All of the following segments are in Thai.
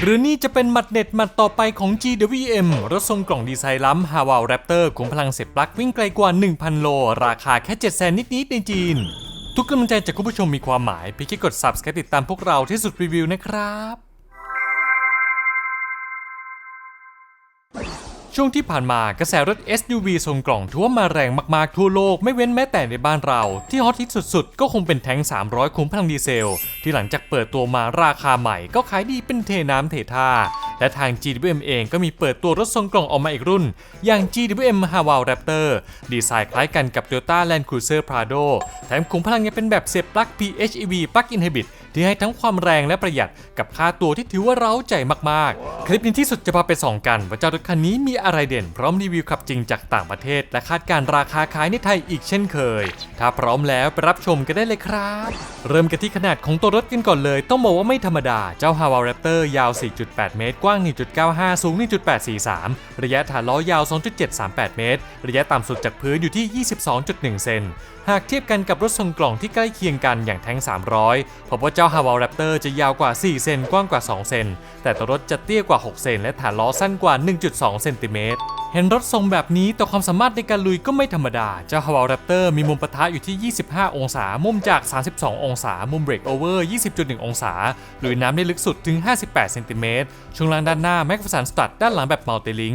หรือนี่จะเป็นหมัดเด็ดหมัดต่อไปของ GWM รถทรงกล่องดีไซน์ล้ำฮาวาวแรปเตอร์ขุมพลังเสียบปลั๊กวิ่งไกลกว่า 1,000 โล ราคาแค่ 700,000นิดๆในจีน ทุกกำลังใจจากคุณผู้ชมมีความหมายเพียงแค่กด subscribe ติดตามพวกเราที่สุดรีวิวนะครับ ช่วงที่ผ่านมากระแสรถ SUV ทรงกล่องถือว่ามาแรงมากๆ ทั่วโลกไม่เว้นแม้แต่ในบ้านเรา ที่ฮอตฮิตสุดๆ ก็คงเป็นแท้ง 300 คุ้มพลังดีเซล ที่หลังจากเปิดตัวมาราคาใหม่ก็ขายดีเป็นเทน้ำเทท่า และทาง GWM เองก็มีเปิดตัวรถทรงกล่องออกมาอีกรุ่น อย่าง GWM h a w a l Raptor ดีไซน์คล้ายกันกับ Toyota Land Cruiser Prado แถมขุมพลังยังเป็นแบบเสียบปลั๊ก PHEV Plug-in Hybrid ที่ให้ทั้งความแรงและประหยัดกับค่าตัวที่ถือว่าเร้าใจมากๆ คลิปนี้ที่สุดจะพาไปส่องกัน ว่าเจ้ารถคันนี้มีอะไรเด่น พร้อมรีวิวขับจริงจากต่างประเทศ และคาดการราคาขายในไทยอีกเช่นเคย ถ้าพร้อมแล้วไปรับชมกันได้เลยครับ เริ่มกันที่ขนาดของตัวรถกันก่อนเลย ต้องบอกว่าไม่ธรรมดาเจ้า h a w a l Raptor ยาว 4.8 เมตรกว้างว้าง 1.95 สูง 1.843 ระยะฐานล้อยาว 2.738 เมตร ระยะต่ำสุดจากพื้นอยู่ที่ 22.1 เซน หากเทียบกันกับรถทรงกล่องที่ใกล้เคียงกันอย่างแท้ง 300 พบว่าเจ้าฮาวเวลแรปเตอร์จะยาวกว่า 4 เซน กว้างกว่า 2 เซน แต่ตัวรถจะเตี้ยกว่า 6 เซน และฐานล้อสั้นกว่า 1.2 เซนติเมตร เห็นรถทรงแบบนี้แต่ความสามารถในการลุยก็ไม่ธรรมดา เจ้า h a w a l Raptor มีมุมปะทะอยู่ที่ 25 องศา มุมจาก 32 องศา มุมเบรกโอเวอร์ 20.1 องศา ลุยน้ำได้ลึกสุดถึง 58 เซนติเมตร ช่วงล่างด้านหน้าแม็กฟัสันสตัดด้านหลังแบบมัลติลิง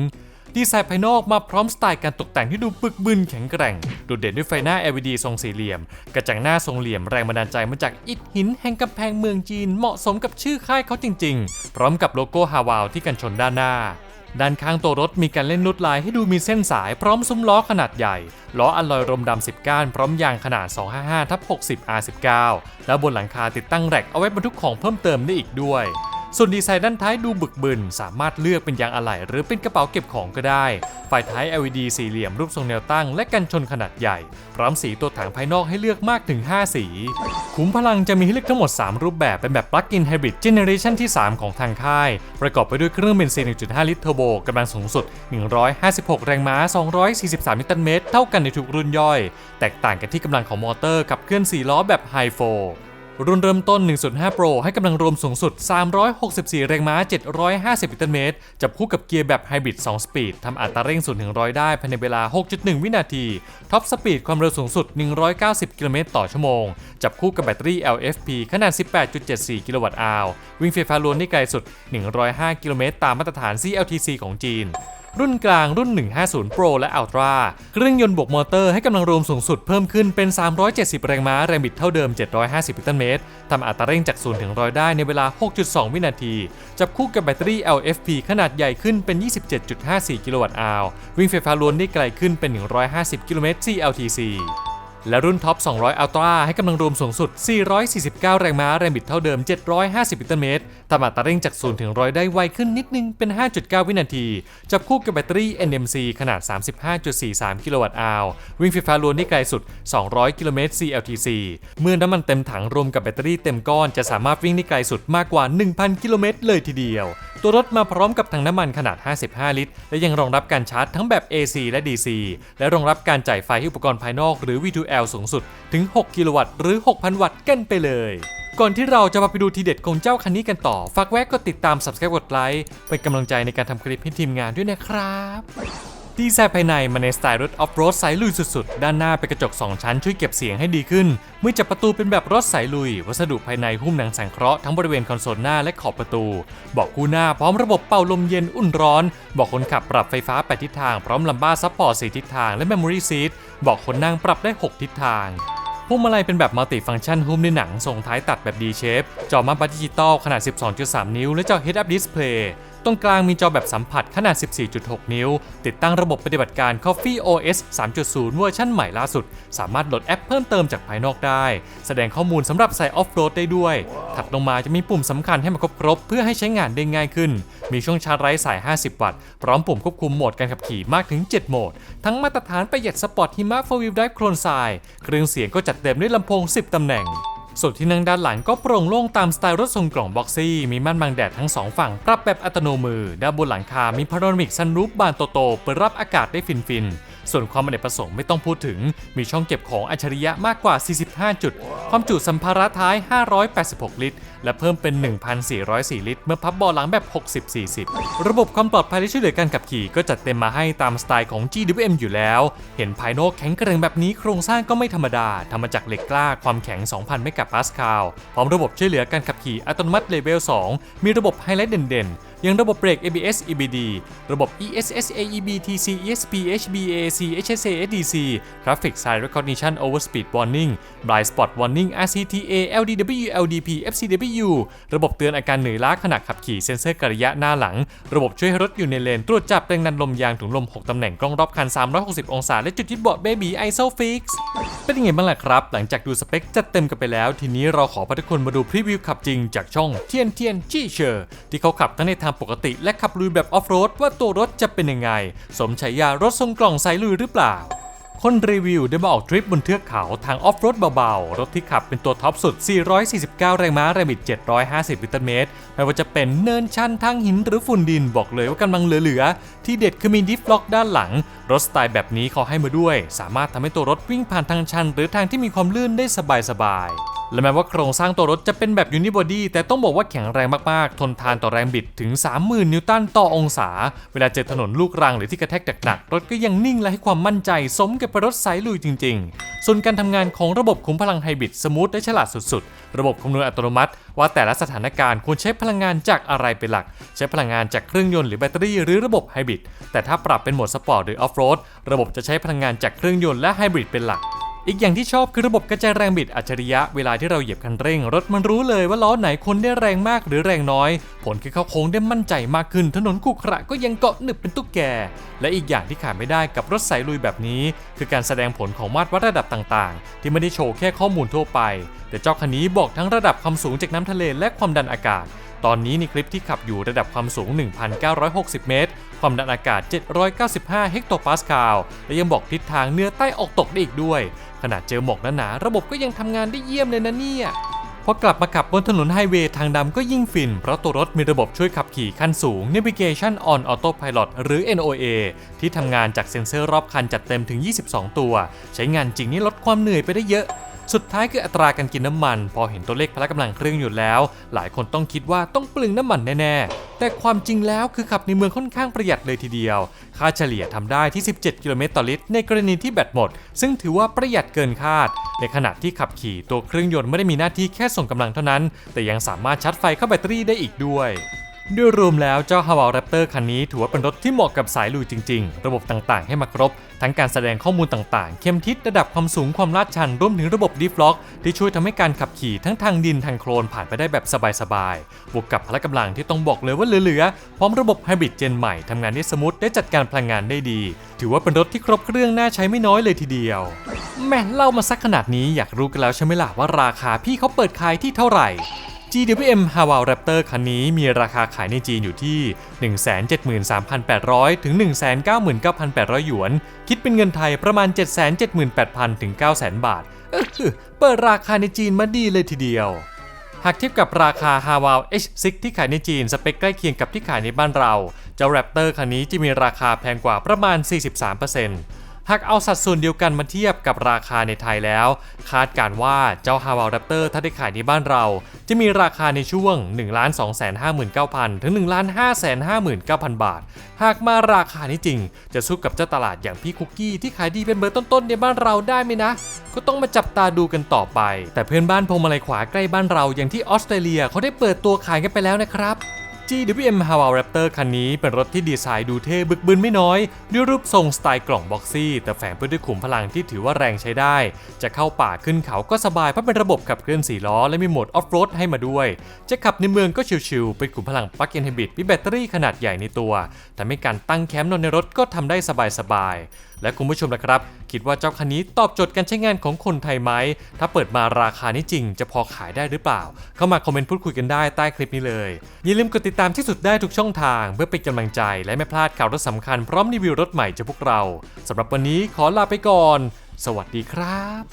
ดีไซน์ภายนอกมาพร้อมสไตล์การตกแต่งที่ดูปึกบึนแข็งแกร่ง โดดเด่นด้วยไฟหน้า LED ทรงสี่เหลี่ยม กระจังหน้าทรงเหลี่ยมแรงบันดาลใจมาจากอิฐหินแห่งกำแพงเมืองจีนเหมาะสมกับชื่อค่ายเขาจริง ๆ พร้อมกับโลโก้ฮาวาวที่กันชนด้านหน้า ด้านข้างตัวรถมีการเล่นนุดลายให้ดูมีเส้นสายพร้อมซุ้มล้อขนาดใหญ่ ล้ออลลอยรมดำ10 ก้าน พร้อมยางขนาด 255ทับ60 R19 และบนหลังคาติดตั้งแร็กเอาไว้บรรทุกของเพิ่มเติมได้อีกด้วย ส่วนดีไซน์ด้านท้ายดูบึกบึน สามารถเลือกเป็นยางอะไหล่หรือเป็นกระเป๋าเก็บของก็ได้ ไฟท้าย LED สี่เหลี่ยมรูปทรงแนวตั้ง และกันชนขนาดใหญ่ พร้อมสีตัวถังภายนอกให้เลือกมากถึง 5 สี ขุมพลังจะมีให้เลือกทั้งหมด 3 รูปแบบเป็นแบบ Plug-in Hybrid Generation ที่ 3 ของทางค่าย ประกอบไปด้วยเครื่องเบนซิน 1.5 ลิตรเทอร์โบกำลังสูงสุด 156 แรงม้า 243 นิวตันเมตร เท่ากันในทุกรุ่นย่อย แตกต่างกันที่กำลังของมอเตอร์กับเคลื่อน4ล้อแบบ High 4 รุ่นเริ่มต้น 1.5 Pro ให้กำลังรวมสูงสุด 364 แรงม้า 750 นิวตันเมตร จับคู่กับเกียร์แบบไฮบริด 2 สปีด ทำอัตราเร่ง0ถึง100 ได้ภายในเวลา 6.1 วินาที ท็อปสปีดความเร็วสูงสุด 190 กิโลเมตรต่อชั่วโมง จับคู่กับแบตเตอรี่ LFP ขนาด 18.74 กิโลวัตต์อาววิ่งไฟฟ้าล้วนได้ไกลสุด 105 กิโลเมตรตามมาตรฐาน CLTC ของจีน รุ่นกลางรุ่น 150 Pro และ Ultra เครื่องยนต์บวกมอเตอร์ให้กำลังรวมสูงสุดเพิ่มขึ้นเป็น 370 แรงม้าแรงบิดเท่าเดิม 750นิวตันเมตรทำอัตราเร่งจาก0ถึง100 ได้ในเวลา 6.2 วินาที จับคู่กับแบตเตอรี่ LFP ขนาดใหญ่ขึ้นเป็น 27.54 กิโลวัตต์อาววิ่งไฟฟ้าล้วนได้ไกลขึ้นเป็น 150 กิโลเมตร CLTC และรุ่นท็อป 200 Ultra ให้กำลังรวมสูงสุด 449 แรงม้า แรงบิดเท่าเดิม 750นิวตันเมตรทำอัตราเร่งจาก 0 ถึง 100 ได้ไวขึ้นนิดนึงเป็น 5.9 วินาที จับคู่กับแบตเตอรี่ NMC ขนาด 35.43 กิโลวัตต์อาววิ่งไฟฟ้าล้วนได้ไกลสุด 200 กิโลเมตร CLTC เมื่อน้ำมันเต็มถังรวมกับแบตเตอรี่เต็มก้อนจะสามารถวิ่งได้ไกลสุดมากกว่า 1,000 กิโลเมตรเลยทีเดียว ตัวรถมาพร้อมกับถังน้ำมันขนาด 55 ลิตร และยังรองรับการชาร์จทั้งแบบ AC และ DC และรองรับการจ่ายไฟให้อุปกรณ์ภายนอกหรือ V2L สูงสุดถึง 6 กิโลวัตต์หรือ 6,000 วัตต์กันไปเลย ก่อนที่เราจะมาไปดูทีเด็ดของเจ้าคันนี้กันต่อ ฝากแวะกดติดตาม subscribe กดไลค์เป็นกำลังใจในการทำคลิปให้ทีมงานด้วยนะครับดีไซน์ภายในมาในสไตล์รถออฟโรดสายลุยสุดๆ ด้านหน้าเป็นกระจก 2 ชั้นช่วยเก็บเสียงให้ดีขึ้น เมื่อจับประตูเป็นแบบรถสายลุย วัสดุภายในหุ้มหนังสังเคราะห์ทั้งบริเวณคอนโซลหน้าและขอบประตู เบาะคู่หน้าพร้อมระบบเป่าลมเย็นอุ่นร้อน เบาะคนขับปรับไฟฟ้า 8 ทิศทางพร้อมลัมบ้าซัพพอร์ต4ทิศทางและ Memory Seat เบอกคนนั่งปรับได้ 6 ทิศทางพวงมาลัยเป็นแบบมัลติฟังก์ชันหุ้มในหนังทรงท้ายตัดแบบ D shape จอมัลติดิจิตอลขนาด 12.3 นิ้ว และจอ Head Up Display ตรงกลางมีจอแบบสัมผัสขนาด 14.6 นิ้ว ติดตั้งระบบปฏิบัติการ Coffee OS 3.0 เวอร์ชันใหม่ล่าสุด สามารถโหลดแอปเพิ่มเติมจากภายนอกได้ แสดงข้อมูลสำหรับใส่ออฟโรดได้ด้วย ถัดลงมาจะมีปุ่มสำคัญให้มาครบๆเพื่อให้ใช้งานได้ง่ายขึ้น มีช่วงชาร์จไร้สาย 50 วัตต์ พร้อมปุ่มควบคุมโหมดการขับขี่มากถึง 7 โหมด ทั้งมาตรฐานประหยัดสปอร์ตหิมะ4 Wheel Drive โครนทราย เครื่องเสียงก็จัดเต็มด้วยลำโพง 10 ตำแหน่ง ส่วนที่นั่งด้านหลังก็โปร่งโล่งตามสไตล์รถทรงกล่องบ็อกซี่ มีม่านบังแดดทั้งสองฝั่ง ปรับแบบอัตโนมือ ด้านบนหลังคา มีพาโนรามิกซันรูฟบานโตโตเปิดรับอากาศได้ฟินๆ ส่วนความอเนกประสงค์ไม่ต้องพูดถึง มีช่องเก็บของอัจฉริยะมากกว่า 45 จุด ความจุสัมภาระท้าย 586 ลิตร และเพิ่มเป็น 1,404 ลิตร เมื่อพับบาะหลังแบบ 60-40 ระบบความปลอดภัยและช่วยเหลือการขับขี่ก็จัดเต็มมาให้ตามสไตล์ของ GWM อยู่แล้ว เห็นภายนอกแข็งแกร่งแบบนี้โครงสร้างก็ไม่ธรรมดาทำมาจากเหล็กกล้าความแข็ง 2,000 เมกะปาสคาลพร้อมระบบช่วยเหลือการขับขี่อัตโนมัติเลเวล 2 มีระบบไฮไลท์เด่นๆ อย่างระบบเบรก ABS EBD ระบบ ESS AEB TC ESP HBAC HSA SDC Traffic Sign Recognition Overspeed Warning Blind Spot Warning RCTA LDW LDP FCW ระบบเตือนอาการเหนื่อยล้าขณะขับขี่เซ็นเซอร์กระยะหน้าหลัง ระบบช่วยรถอยู่ในเลนตรวจจับแรงดันลมยางถุงลม 6 ตำแหน่งกล้องรอบคัน 360 องศา และจุดยึดเบาะ Baby ISO Fix เป็นยังไงบ้างล่ะครับ หลังจากดูสเปคจัดเต็มกันไปแล้ว ทีนี้เราขอพาทุกคนมาดูพรีวิวขับจริงจากช่องเทียนเทียนจี้เชอร์ที่เขาขับทั้งในทางปกติและขับลุยแบบออฟโรดว่าตัวรถจะเป็นยังไง สมฉายารถทรงกล่องสายลุยหรือเปล่า คนรีวิวได้มาออกทริปบนเทือกเขาทางออฟโรดเบาๆ รถที่ขับเป็นตัวท็อปสุด 449 แรงม้าแรงบิด 750ลิตรเมตร ไม่ว่าจะเป็นเนินชันทางหินหรือฝุ่นดินบอกเลยว่ากำลังเหลือๆ ที่เด็ดคือมีดิฟล็อกด้านหลัง รถสไตล์แบบนี้เขาให้มาด้วย สามารถทำให้ตัวรถวิ่งผ่านทางชัน หรือทางที่มีความลื่นได้สบายๆ และแม้ว่าโครงสร้างตัวรถจะเป็นแบบยูนิบอดี้แต่ต้องบอกว่าแข็งแรงมากๆ ทนทานต่อแรงบิดถึง 30,000 นิวตันต่อองศา เวลาเจอถนนลูกรังหรือที่กระแทกหนักๆรถก็ยังนิ่งและให้ความมั่นใจ สมกับเป็นรถสายลุยจริง ๆ ส่วนการทำงานของระบบคุมพลังไฮบริดสมูทและฉลาดสุดๆ ระบบคำนวณอัตโนมัติ ว่าแต่ละสถานการณ์ควรใช้พลังงานจากอะไรเป็นหลัก ใช้พลังงานจากเครื่องยนต์หรือแบตเตอรี่หรือระบบไฮบริดแต่ถ้าปรับเป็นโหมดสปอร์ตหรือออฟโรดระบบจะใช้พลังงานจากเครื่องยนต์และไฮบริดเป็นหลัก อีกอย่างที่ชอบคือระบบกระจายแรงบิดอัจฉริยะเวลาที่เราเหยียบคันเร่ง รถมันรู้เลยว่าล้อไหนคนได้แรงมากหรือแรงน้อย ผลคือเข้าโค้งได้มั่นใจมากขึ้น ถนนขรุขระก็ยังเกาะหนึบเป็นตุ๊กแก และอีกอย่างที่ขาดไม่ได้กับรถสายลุยแบบนี้ คือการแสดงผลของมาตรวัดระดับต่างๆ ที่ไม่ได้โชว์แค่ข้อมูลทั่วไป แต่เจ้าคันนี้บอกทั้งระดับความสูงจากน้ำทะเลและความดันอากาศ ตอนนี้ในคลิปที่ขับอยู่ระดับความสูง 1,960 เมตร ความดันอากาศ 795 เฮกโตปาสคาล และยังบอกทิศทางเนื้อใต้ออกตกได้อีกด้วย ขนาดเจอหมอกหนาๆระบบก็ยังทำงานได้เยี่ยมเลยนะเนี่ยพอกลับมาขับบนถนนไฮเวย์ทางดำก็ยิ่งฟิน เพราะตัวรถมีระบบช่วยขับขี่ขั้นสูง Navigation on Autopilot หรือ NOA ที่ทำงานจากเซ็นเซอร์รอบคันจัดเต็มถึง 22 ตัว ใช้งานจริงนี่ลดความเหนื่อยไปได้เยอะ สุดท้ายคืออัตราการกินน้ำมัน พอเห็นตัวเลขพละกำลังเครื่องอยู่แล้ว หลายคนต้องคิดว่าต้องเปลืองน้ำมันแน่ๆ แต่ความจริงแล้วคือขับในเมืองค่อนข้างประหยัดเลยทีเดียว ค่าเฉลี่ยทำได้ที่ 17 กิโลเมตรต่อลิตร ในกรณีที่แบตหมด ซึ่งถือว่าประหยัดเกินคาด ในขณะที่ขับขี่ตัวเครื่องยนต์ไม่ได้มีหน้าที่แค่ส่งกำลังเท่านั้น แต่ยังสามารถชาร์จไฟเข้าแบตเตอรี่ได้อีกด้วย ด้วยรวมแล้วเจ้า h a w a l Raptor คันนี้ถือว่าเป็นรถที่เหมาะกับสายลุยจริง ๆ ระบบต่างๆ ให้มาครบ ทั้งการแสดงข้อมูลต่างๆ เข้มทิศระดับความสูงความลาดชันรวมถึงระบบดิฟล็อก ที่ช่วยทำให้การขับขี่ทั้งทางดินทางโคลนผ่านไปได้แบบสบายๆบวกกับพละกำลังที่ต้องบอกเลยว่าเหลือๆพร้อมระบบไฮบริดเจนใหม่ทำงานได้สมูทได้จัดการพลังงานได้ดี ถือว่าเป็นรถที่ครบเครื่องน่าใช้ไม่น้อยเลยทีเดียวแม่เล่ามาสักขนาดนี้อยากรู้กันแล้วใช่ไหมล่ะว่าราคาพี่เขาเปิดขายที่เท่าไหร่ GWM h a w a l Raptor คันนี้มีราคาขายในจีนอยู่ที่ 173,800 ถึง 199,800 หยวน คิดเป็นเงินไทยประมาณ 778,000 ถึง 900,000 บาท เออเปิดราคาในจีนมาดีเลยทีเดียว หากเทียบกับราคา h a w a l H6 ที่ขายในจีน สเปคใกล้เคียงกับที่ขายในบ้านเรา เจ้า Raptor คันนี้จะมีราคาแพงกว่าประมาณ 43% หากเอาสัดส่วนเดียวกันมาเทียบกับราคาในไทยแล้ว คาดการว่าเจ้า h a w a l Raptor ถ้าได้ขายในบ้านเรา จะมีราคาในช่วง 1 2 5 9 0 0 0 ถึง 1 5 5 9 0 0 0 บาท หากมาราคานี้จริง จะสู้กับเจ้าตลาดอย่างพี่คุกกี้ที่ขายดีเป็นเบอร์ต้นๆในบ้านเราได้ไหมนะ ก็ต้องมาจับตาดูกันต่อไป แต่เพื่อนบ้านพงมาลัยขวาใกล้บ้านเราอย่างที่ออสเตรเลียเขาได้เปิดตัวขายกันไปแล้วนะครับ GWM h a w a Raptor คันนี้เป็นรถที่ดีไซน์ดูเท่บึกบึนไม่น้อย ด้วยรูปทรงสไตล์กล่องบ็อกซี่ แต่แฝงไปด้วยขุมพลังที่ถือว่าแรงใช้ได้ จะเข้าป่าขึ้นเขาก็สบายเพราะเป็นระบบขับเคลื่อน4ล้อ และมีโหมดออฟโรดให้มาด้วย จะขับในเมืองก็ชิวๆเป็นขุมพลังปลั๊กอินไฮบริดมีแบตเตอรี่ขนาดใหญ่ในตัวทำให้การตั้งแคมป์นอนในรถก็ทำได้สบายๆและคุณผู้ชมนะครับ คิดว่าเจ้าคันนี้ตอบโจทย์การใช้งานของคนไทยไหม ถ้าเปิดมาราคานี้จริง จะพอขายได้หรือเปล่า เข้ามาคอมเมนต์พูดคุยกันได้ใต้คลิปนี้เลย อย่าลืมกดติดตามที่สุดได้ทุกช่องทาง เพื่อเป็นกำลังใจ และไม่พลาดข่าวรถสำคัญพร้อมรีวิวรถใหม่จากพวกเราสำหรับวันนี้ขอลาไปก่อน สวัสดีครับ